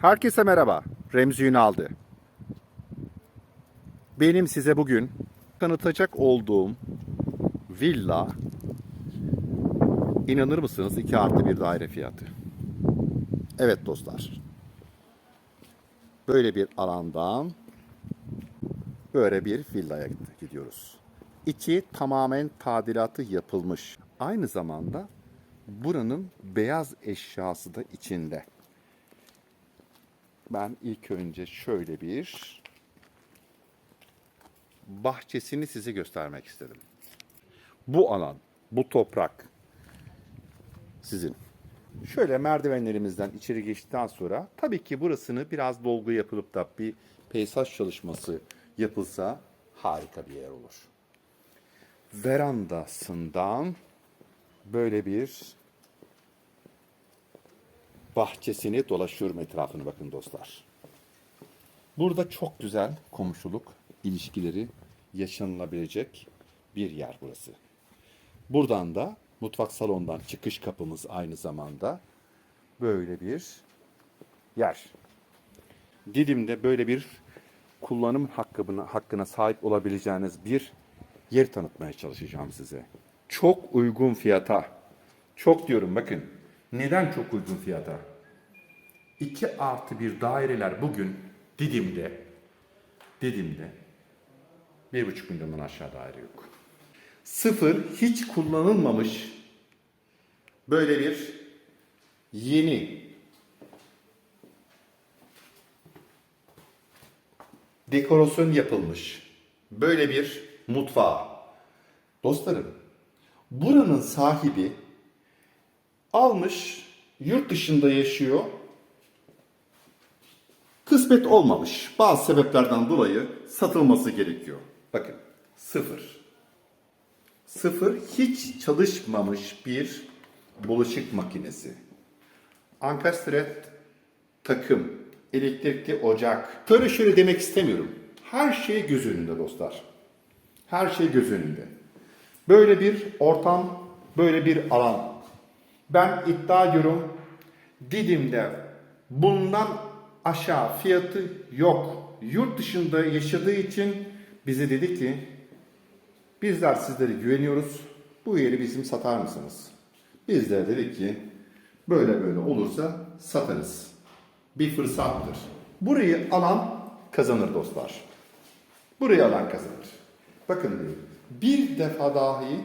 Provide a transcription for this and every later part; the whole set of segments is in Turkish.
Herkese merhaba. Remzi Ünal'dı. Benim size bugün tanıtacak olduğum villa inanır mısınız 2 artı bir daire fiyatı. Evet dostlar. Böyle bir alandan böyle bir villaya gidiyoruz. İçi tamamen tadilatı yapılmış. Aynı zamanda buranın beyaz eşyası da içinde. Ben ilk önce şöyle bir bahçesini size göstermek istedim. Bu alan, bu toprak sizin. Şöyle merdivenlerimizden içeri geçtikten sonra tabii ki burasını biraz dolgu yapılıp da bir peyzaj çalışması yapılsa harika bir yer olur. Verandasından böyle bir bahçesini dolaşıyorum etrafını bakın dostlar. Burada çok güzel komşuluk ilişkileri yaşanılabilecek bir yer burası. Buradan da mutfak salondan çıkış kapımız aynı zamanda böyle bir yer. Didim'de böyle bir kullanım hakkına, hakkına sahip olabileceğiniz bir yer tanıtmaya çalışacağım size. Çok uygun fiyata. Çok diyorum bakın. Neden çok uygun fiyata? 2 artı bir daireler bugün Didim'de Didim'de 1,5 milyondan aşağı daire yok. Sıfır hiç kullanılmamış böyle bir yeni dekorasyon yapılmış böyle bir mutfağı. Dostlarım, buranın sahibi almış, yurt dışında yaşıyor. Kısmet olmamış. Bazı sebeplerden dolayı satılması gerekiyor. Bakın, sıfır. Sıfır hiç çalışmamış bir bulaşık makinesi. Ankastret takım, elektrikli ocak. Şöyle şöyle demek istemiyorum. Her şey göz önünde dostlar. Her şey göz önünde. Böyle bir ortam, böyle bir alan. Ben iddia ediyorum Didim'de bundan aşağı fiyatı yok. Yurt dışında yaşadığı için bize dedi ki bizler sizlere güveniyoruz. Bu yeri bizim satar mısınız? Biz de dedik ki böyle böyle olursa satarız. Bir fırsattır. Burayı alan kazanır dostlar. Burayı alan kazanır. Bakın. Bir defa dahi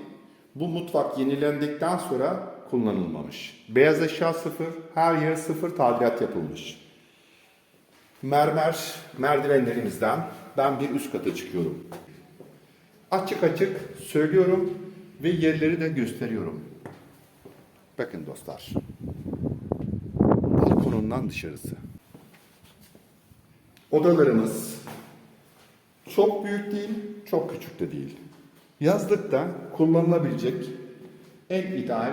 bu mutfak yenilendikten sonra kullanılmamış. Beyaz eşya sıfır, her yer sıfır tadilat yapılmış. Mermer merdivenlerimizden ben bir üst kata çıkıyorum. Açık açık söylüyorum ve yerleri de gösteriyorum. Bakın dostlar. Balkonundan dışarısı. Odalarımız çok büyük değil, çok küçük de değil. Yazlıkta kullanılabilecek en ideal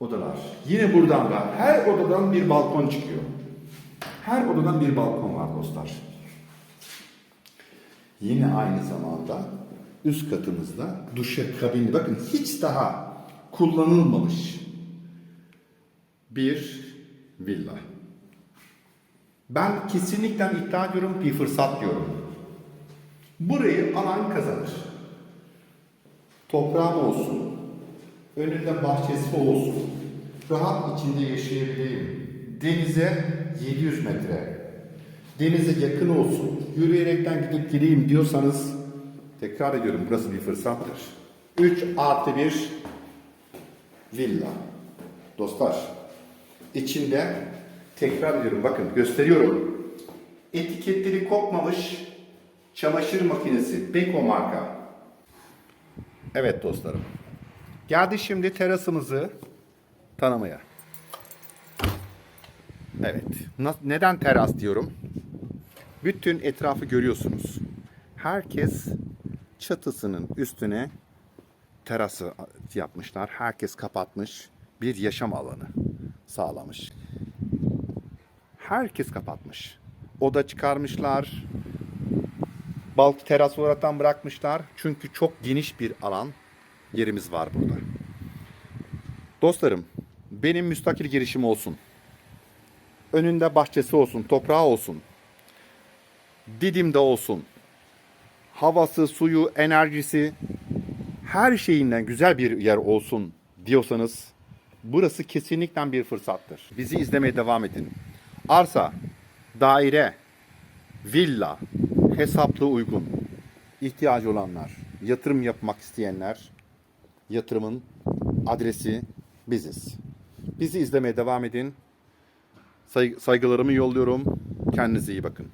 odalar. Yine buradan da her odadan bir balkon çıkıyor. Her odadan bir balkon var dostlar. Yine aynı zamanda üst katımızda duşa kabini bakın hiç daha kullanılmamış bir villa. Ben kesinlikle iddia ediyorum bir fırsat diyorum. Burayı alan kazanır. Toprağım olsun, önünde bahçesi olsun, rahat içinde yaşayabileyim. Denize 700 metre, denize yakın olsun, yürüyerekten gidip geleyim diyorsanız, tekrar ediyorum burası bir fırsattır. 3 artı 1 villa. Dostlar, içinde tekrar ediyorum bakın gösteriyorum. Etiketleri kopmamış çamaşır makinesi Beko marka. Evet dostlarım. Geldi şimdi terasımızı tanımaya. Evet. Neden teras diyorum? Bütün etrafı görüyorsunuz. Herkes çatısının üstüne terası yapmışlar. Herkes kapatmış. Bir yaşam alanı sağlamış. Herkes kapatmış. Oda çıkarmışlar. Balk teras olaraktan bırakmışlar. Çünkü çok geniş bir alan yerimiz var burada. Dostlarım, benim müstakil girişim olsun. önünde bahçesi olsun, toprağı olsun. Didim'de olsun. Havası, suyu, enerjisi her şeyinden güzel bir yer olsun diyorsanız burası kesinlikle bir fırsattır. Bizi izlemeye devam edin. Arsa, daire, villa, hesaplı uygun, ihtiyacı olanlar, yatırım yapmak isteyenler, yatırımın adresi biziz. Bizi izlemeye devam edin. Say- saygılarımı yolluyorum. Kendinize iyi bakın.